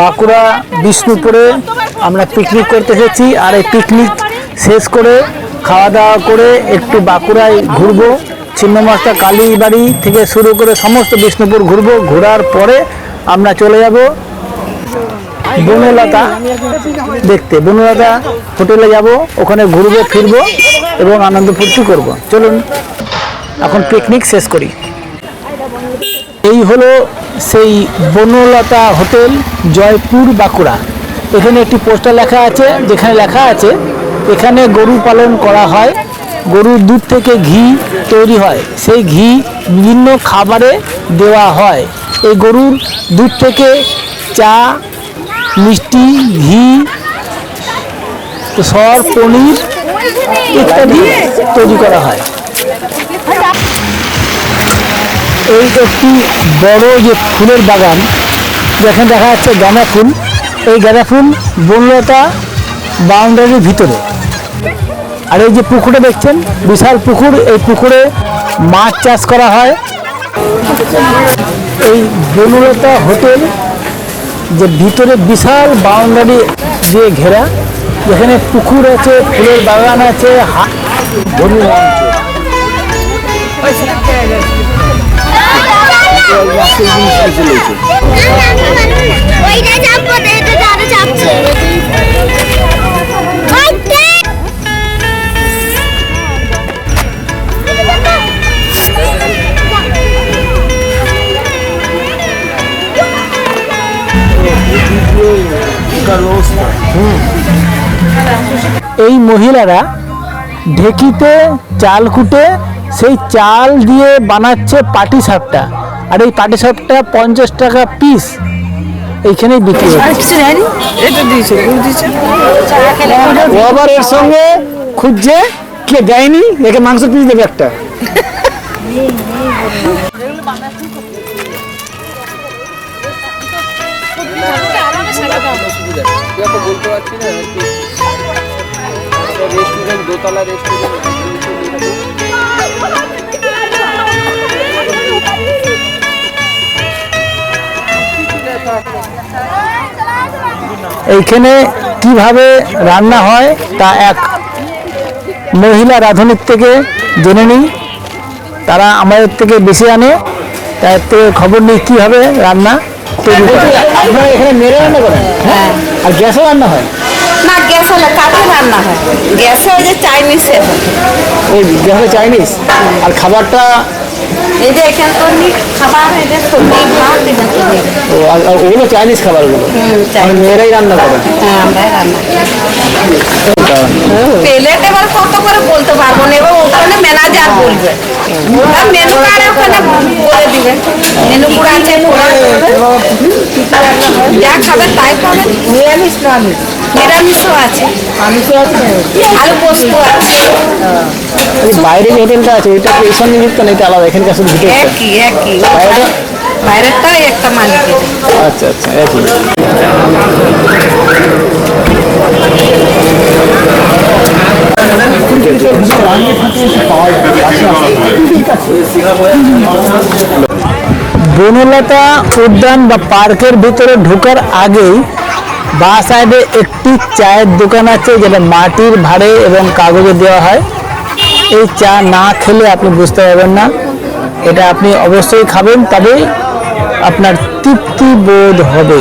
বাঁকুড়া, বিষ্ণুপুরে আমরা পিকনিক করতে এসেছি আর এই পিকনিক শেষ করে খাওয়া দাওয়া করে একটু বাঁকুড়ায় ঘুরবো। ছিন্নমাস্তা কালীবাড়ি থেকে শুরু করে সমস্ত বিষ্ণুপুর ঘুরবো। ঘোরার পরে আমরা চলে যাব বনলতা দেখতে। বনলতা হোটেলে যাব, ওখানে ঘুরবো, ফিরবো এবং আনন্দ ফুর্তি করব। চলুন, এখন পিকনিক শেষ করি। এই হলো সেই বনলতা হোটেল, জয়পুর, বাঁকুড়া। এখানে একটি পোস্টার লেখা আছে, যেখানে লেখা আছে, এখানে গরু পালন করা হয়, গরুর দুধ থেকে ঘি তৈরি হয়। সেই ঘি বিভিন্ন খাবারে দেওয়া হয়। এই গরুর দুধ থেকে চা, মিষ্টি, ঘি সর পনির ইত্যাদি তৈরি করা হয়। এই একটি বড় যে ফুলের বাগান যেখানে দেখা যাচ্ছে গাঁদা ফুল। এই গাঁদা ফুল বনলতা বাউন্ডারির ভিতরে। আর এই যে পুকুরটা দেখছেন, বিশাল পুকুর, এই পুকুরে মাছ চাষ করা হয়। এই বনলতা হোটেল, যে ভিতরে বিশাল বাউন্ডারি দিয়ে ঘেরা, যেখানে পুকুর আছে, ফুলের বাগান আছে, হা- এই মহিলারা ঢেকিতে চাল কুটে সেই চাল দিয়ে বানাচ্ছে পাটি সাপটা আর এই পাটি সাপটা পঞ্চাশ টাকা পিস এইখানেই বিক্রি ও আবার এর সঙ্গে খুঁজছে কে দেয়নি? একে মাংস পিস দেবে একটা। বলতে পারছি না দোতলা রেস্টুরেন্ট এইখানে কীভাবে রান্না হয় তা এক মহিলা রাঁধুনির থেকে জেনে নিই। তারা আমাদের থেকে বেশি আনে তার থেকে খবর নিই কীভাবে রান্না তৈরি করে আপনারা এখানে মেরে রান্না করেন? হ্যাঁ। আর গ্যাসও রান্না হয়? না গ্যাস হলে কাঠে রান্না হয়। গ্যাসে ওই যে চাইনিজে হয়। ওই গ্যাসে চাইনিজ আর খাবারটা যে এখানে নি খাবার এই সবজি ভাত এটা সবজি ও, আর- আর ওগুলো চাইনিজ খাবারগুলো? আর মেয়েরাই রান্না করেন হ্যাঁ আমরাই রান্না প্লেট এবার কত করে বলতে পারব না এবার ওখানে ম্যানেজার বলবে। ওটা মেনু কার্ডে ওখানে বলে দিবে। মেনু পুরো যা খাবে তাই পাবে নিরামিষ না আমিষ নিরামিষও আছে। আমিষও আছে আলু পোস্ত আছে। এই বাইরে যে হোটেলটা আছে ওইটা এর সঙ্গে যুক্ত না এটা আলাদা এখানকার শুধু ভিতরটা একই একই। বাইরেরটাই একটা মালিকের। আচ্ছা আচ্ছা একই। বনলতা উদ্যান বা পার্কের ভিতরে ঢোকার আগেই বা সাইডে একটি চায়ের দোকান আছে যেটা মাটির ভাড়ে এবং কাগজে দেওয়া হয়। এই চা না খেলে আপনি বুঝতে পারবেন না। এটা আপনি অবশ্যই খাবেন, তবে আপনার তৃপ্তি বোধ হবে।